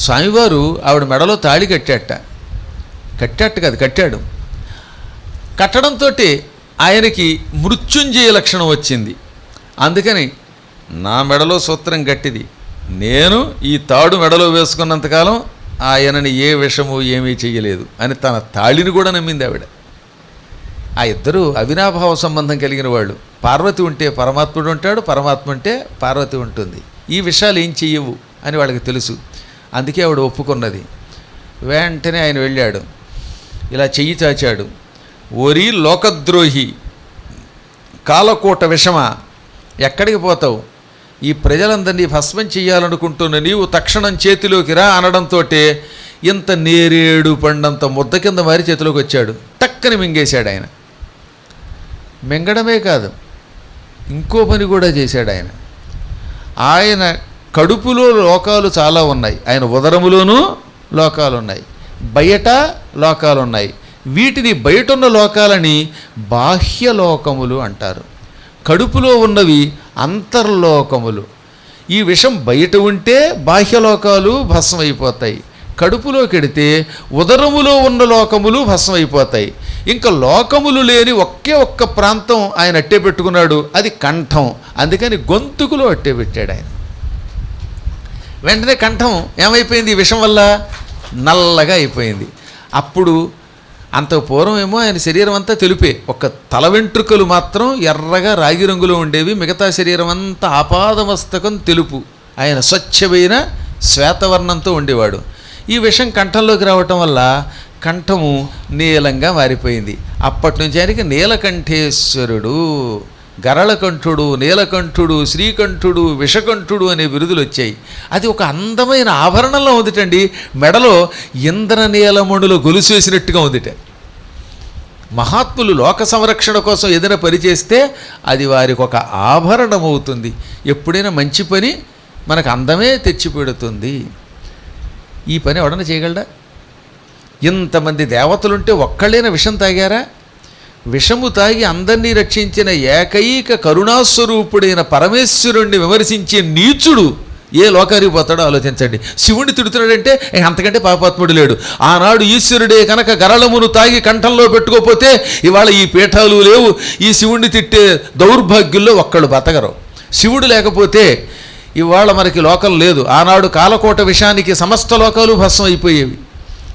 స్వామివారు ఆవిడ మెడలో తాళి కట్టాట కట్టాట కాదు కట్టాడు. కట్టడంతో ఆయనకి మృత్యుంజయ లక్షణం వచ్చింది. అందుకని నా మెడలో సూత్రం గట్టిది నేను ఈ తాడు మెడలో వేసుకున్నంతకాలం ఆయనని ఏ విషము ఏమీ చేయలేదు అని తన తాళిని కూడా నమ్మింది ఆవిడ. ఆ ఇద్దరు అవినాభావ సంబంధం కలిగిన వాళ్ళు. పార్వతి ఉంటే పరమాత్ముడు ఉంటాడు పరమాత్మ ఉంటే పార్వతి ఉంటుంది. ఈ విషయాలు ఏం చెయ్యవు అని వాళ్ళకి తెలుసు. అందుకే ఆవిడ ఒప్పుకున్నది. వెంటనే ఆయన వెళ్ళాడు. ఇలా చెయ్యి చాచాడు. ఒరి లోకద్రోహి కాలకోట విషమ ఎక్కడికి పోతావు? ఈ ప్రజలందరినీ భస్మం చెయ్యాలనుకుంటున్న నీవు తక్షణం చేతిలోకి రా అనడంతో ఇంత నేరేడు పండంత ముద్ద కింద మారి చేతిలోకి వచ్చాడు. టక్కని మింగేశాడు ఆయన. మింగడమే కాదు ఇంకో పని కూడా చేశాడు ఆయన. ఆయన కడుపులో లోకాలు చాలా ఉన్నాయి. ఆయన ఉదరములోనూ లోకాలు ఉన్నాయి బయట లోకాలు ఉన్నాయి వీటిని బయట ఉన్న లోకాలని బాహ్యలోకములు అంటారు. కడుపులో ఉన్నవి అంతర్లోకములు. ఈ విషం బయట ఉంటే బాహ్యలోకాలు భస్మైపోతాయి కడుపులోకి వెడితే ఉదరములో ఉన్న లోకములు భస్మైపోతాయి ఇంకా లోకములు లేని ఒకే ఒక్క ప్రాంతం ఆయన అట్టే పెట్టుకున్నాడు. అది కంఠం. అందుకని గొంతుకులో అట్టే పెట్టాడు ఆయన. వెంటనే కంఠం ఏమైపోయింది? విషం వల్ల నల్లగా అయిపోయింది. అప్పుడు అంత పూర్వం ఏమో ఆయన శరీరం అంతా తెలుపే. ఒక తల వెంట్రుకలు మాత్రం ఎర్రగా రాగి రంగులో ఉండేవి. మిగతా శరీరం అంతా ఆపాదమస్తకం తెలుపు. ఆయన స్వచ్ఛమైన శ్వేతవర్ణంతో ఉండేవాడు. ఈ విషం కంఠంలోకి రావటం వల్ల కంఠము నీలంగా మారిపోయింది. అప్పటి నుంచి ఆయనకి నీలకంఠేశ్వరుడు గరళకంఠుడు నీలకంఠుడు శ్రీకంఠుడు విషకంఠుడు అనే బిరుదులు వచ్చాయి. అది ఒక అందమైన ఆభరణంలో ఉందిటండి. మెడలో ఇంద్రనీలమణులు గొలుసు వేసినట్టుగా ఉందిట. మహాత్ములు లోక సంరక్షణ కోసం ఏదైనా పని చేస్తే అది వారికి ఒక ఆభరణం అవుతుంది. ఎప్పుడైనా మంచి పని మనకు అందమే తెచ్చిపెడుతుంది ఈ పని ఎవడన్నా చేయగలడా? ఇంతమంది దేవతలుంటే ఒక్కళ్ళైనా విషం తాగారా? విషము తాగి అందరినీ రక్షించిన ఏకైక కరుణాస్వరూపుడైన పరమేశ్వరుణ్ణి విమర్శించే నీచుడు ఏ లోకానికి పోతాడో ఆలోచించండి. శివుణ్ణి తిడుతున్నాడంటే అంతకంటే పాపాత్ముడు లేడు. ఆనాడు ఈశ్వరుడే కనుక గరళమును తాగి కంఠంలో పెట్టుకోపోతే ఇవాళ ఈ పీఠాలు లేవు. ఈ శివుణ్ణి తిట్టే దౌర్భాగ్యుల్లో ఒక్కళ్ళు బతకరు. శివుడు లేకపోతే ఇవాళ మనకి లోకం లేదు. ఆనాడు కాలకోట విషయానికి సమస్త లోకాలు భస్మం అయిపోయేవి.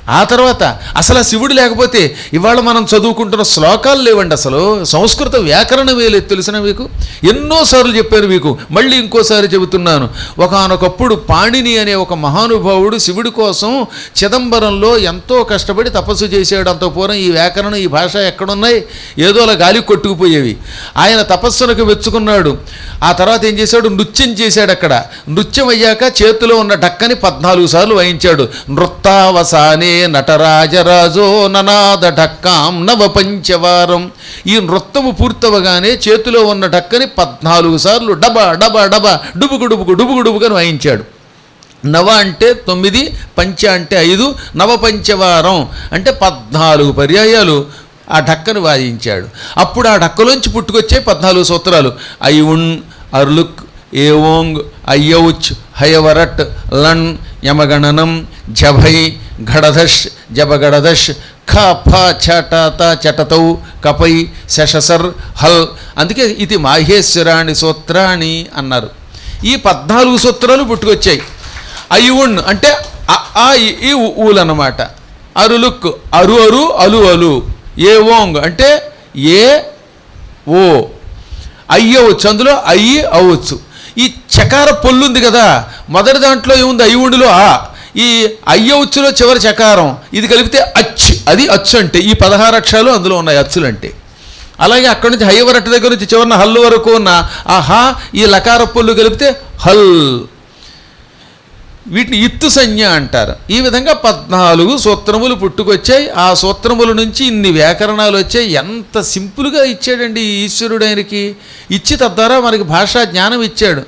ఆ తర్వాత అసలు ఆ శివుడు లేకపోతే ఇవాళ మనం చదువుకుంటున్న శ్లోకాలు లేవండి అసలు. సంస్కృత వ్యాకరణమే లేదు తెలిసిన మీకు? ఎన్నోసార్లు చెప్పాను మీకు. మళ్ళీ ఇంకోసారి చెబుతున్నాను. ఒకనొకప్పుడు పాణిని అనే ఒక మహానుభావుడు శివుడి కోసం చిదంబరంలో ఎంతో కష్టపడి తపస్సు చేసేడు అంత పూర్వం ఈ వ్యాకరణం ఈ భాష ఎక్కడున్నాయి? ఏదో అలా గాలి కొట్టుకుపోయేవి. ఆయన తపస్సునకు మెచ్చుకున్నాడు. ఆ తర్వాత ఏం చేశాడు? నృత్యం చేశాడు అక్కడ. నృత్యం అయ్యాక చేతిలో ఉన్న డక్కని పద్నాలుగు సార్లు వాయించాడు. నృత్తావసానే నటరాజరాజో ననాద ఢక్కాం నవ పంచవారం ఈ నృత్తము పూర్తవగానే చేతిలో ఉన్న ఢక్కని పద్నాలుగు సార్లు డబ డబ డబ డుబుకు డుబుకు డుబుకు డుబుకని వాయించాడు. నవ అంటే తొమ్మిది పంచ అంటే ఐదు నవపంచవారం అంటే పద్నాలుగు పర్యాయాలు ఆ ఢక్కను వాయించాడు. అప్పుడు ఆ ఢక్కలోంచి పుట్టుకొచ్చే పద్నాలుగు సూత్రాలు. ఐ ఉన్ అర్లుక్ ఏ ఓంగ్ అయ్యౌచ్ హయవరట్ లన్ యమగణనం జభై ఘడధష్ జబగడధష్ ఖ ఫ చటత చటతౌ కపై శశసర్ హల్. అందుకే ఇది మాహేశ్వరాణి సూత్రాణి అన్నారు. ఈ పద్నాలుగు సూత్రాలు పుట్టుకొచ్చాయి. అయువుణ్ అంటే ఆ ఈ ఊలు అన్నమాట అరులుక్ అరు అరు అలు అలు. ఏ ఓంగ్ అంటే ఏ ఓ. అయ్యవచ్చు. అందులో అయ్యి అవ్వచ్చు ఈ చకార పొల్లు ఉంది కదా మొదటి దాంట్లో ఏముంది? అయ్యుండిలో ఆ. ఈ అయ్యవచ్చులో చివరి చకారం. ఇది కలిపితే అచ్చు అది అచ్చు అంటే ఈ పదహారు అక్షరాలు అందులో ఉన్నాయి అచ్చులు అంటే అలాగే అక్కడి నుంచి హయ్యవరట్టు దగ్గర నుంచి చివరిన హల్లు వరకు ఉన్న ఆ హా ఈ లకార పొల్లు కలిపితే హల్. వీటిని ఇత్తు సంజ్ఞ అంటారు. ఈ విధంగా పద్నాలుగు సూత్రములు పుట్టుకొచ్చాయి. ఆ సూత్రముల నుంచి ఇన్ని వ్యాకరణాలు వచ్చాయి. ఎంత సింపుల్గా ఇచ్చాడండి ఈశ్వరుడైనకి ఈశ్వరుడు ఆయనకి. ఇచ్చి తద్వారా మనకి భాషా జ్ఞానం ఇచ్చాడు.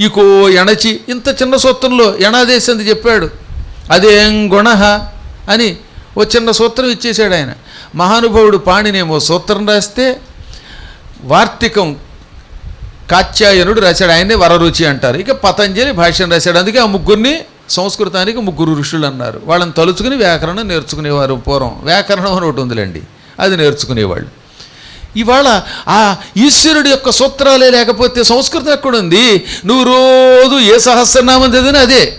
ఇకో ఎణచి ఇంత చిన్న సూత్రంలో ఎణాదేశంది చెప్పాడు. అదేం గుణ అని ఓ చిన్న సూత్రం ఇచ్చేశాడు ఆయన. మహానుభావుడు పాణినేమో సూత్రం రాస్తే వార్తికం కాత్యాయనుడు రాశాడు ఆయన్ని వరరుచి అంటారు. ఇక పతంజలి భాష్యం రాశాడు. అందుకే ఆ ముగ్గురిని సంస్కృతానికి ముగ్గురు ఋషులు అన్నారు. వాళ్ళని తలుచుకుని వ్యాకరణం నేర్చుకునేవారు పూర్వం. వ్యాకరణం అని ఒకటి ఉందిలేండి. అది నేర్చుకునేవాళ్ళు. ఇవాళ ఆ ఈశ్వరుడి యొక్క సూత్రాలే లేకపోతే సంస్కృతం ఎక్కడుంది నువ్వు రోజు ఏ సహస్రనామం చదివినా అదే.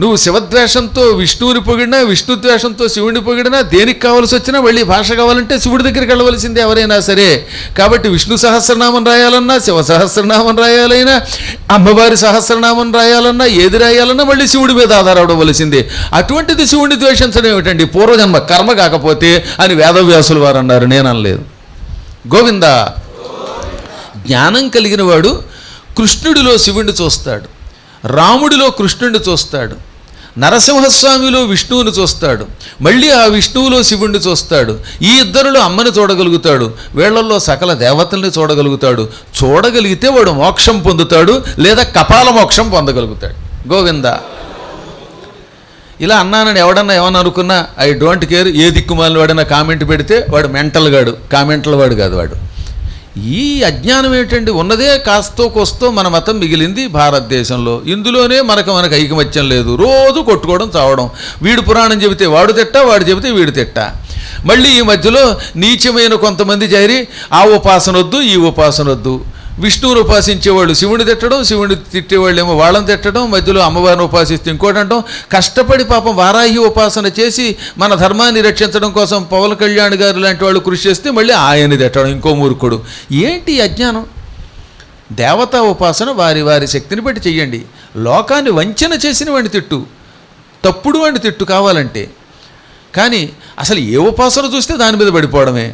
నువ్వు శివద్వేషంతో విష్ణువుని పొగిడినా విష్ణుద్వేషంతో శివుడిని పొగిడినా దేనికి కావాల్సి వచ్చినా మళ్ళీ భాష కావాలంటే శివుడి దగ్గరికి వెళ్ళవలసిందే ఎవరైనా సరే. కాబట్టి విష్ణు సహస్రనామం రాయాలన్నా శివ సహస్రనామం రాయాలైనా అమ్మవారి సహస్రనామం రాయాలన్నా ఏది రాయాలన్నా మళ్ళీ శివుడి మీద ఆధారపడవలసిందే అటువంటిది శివుడిని ద్వేషించడం ఏమిటండి? పూర్వజన్మ కర్మ కాకపోతే అని వేదవ్యాసులు వారు అన్నారు. నేను గోవింద జ్ఞానం కలిగిన వాడు కృష్ణుడిలో శివుణ్ణి చూస్తాడు. రాముడిలో కృష్ణుడిని చూస్తాడు. నరసింహస్వామిలో విష్ణువుని చూస్తాడు. మళ్ళీ ఆ విష్ణువులో శివుణ్ణి చూస్తాడు. ఈ ఇద్దరులో అమ్మని చూడగలుగుతాడు. వీళ్ళల్లో సకల దేవతల్ని చూడగలుగుతాడు. చూడగలిగితే వాడు మోక్షం పొందుతాడు లేదా కపాల మోక్షం పొందగలుగుతాడు. గోవింద. ఇలా అన్నానని ఎవడన్నా ఏమన్నా అనుకున్నా ఐ డోంట్ కేర్ ఏ దిక్కుమాలిన వాడైనా కామెంట్ పెడితే వాడు మెంటల్ గాడు కామెంట్ల వాడు కాదు వాడు. ఈ అజ్ఞానం ఏంటండి ఉన్నదే కాస్తో కోస్తో మన మతం మిగిలింది భారతదేశంలో. ఇందులోనే మనకు మనకు ఐకమత్యం లేదు. రోజు కొట్టుకోవడం చావడం. వీడు పురాణం చెబితే వాడు తిట్ట వాడు చెబితే వీడు తిట్ట. మళ్ళీ ఈ మధ్యలో నీచమైన కొంతమంది చేరి ఆ ఉపాసన వద్దు ఈ ఉపాసన వద్దు విష్ణువుని ఉపాసించేవాళ్ళు శివుని తిట్టడం శివుని తిట్టేవాళ్ళు ఏమో వాళ్ళని తిట్టడం మధ్యలో అమ్మవారిని ఉపాసిస్తే ఇంకోటి అంటాం. కష్టపడి పాపం వారాహి ఉపాసన చేసి మన ధర్మాన్ని రక్షించడం కోసం పవన్ కళ్యాణ్ గారు లాంటి వాళ్ళు కృషి చేస్తే మళ్ళీ ఆయన్ని తిట్టడం ఇంకో మూర్ఖుడు. ఏంటి అజ్ఞానం? దేవతా ఉపాసన వారి వారి శక్తిని బట్టి చెయ్యండి. లోకాన్ని వంచన చేసిన వాడిని తిట్టు. తప్పుడు వాడిని తిట్టు కావాలంటే. కానీ అసలు ఏ ఉపాసన చూస్తే దాని మీద పడిపోవడమే?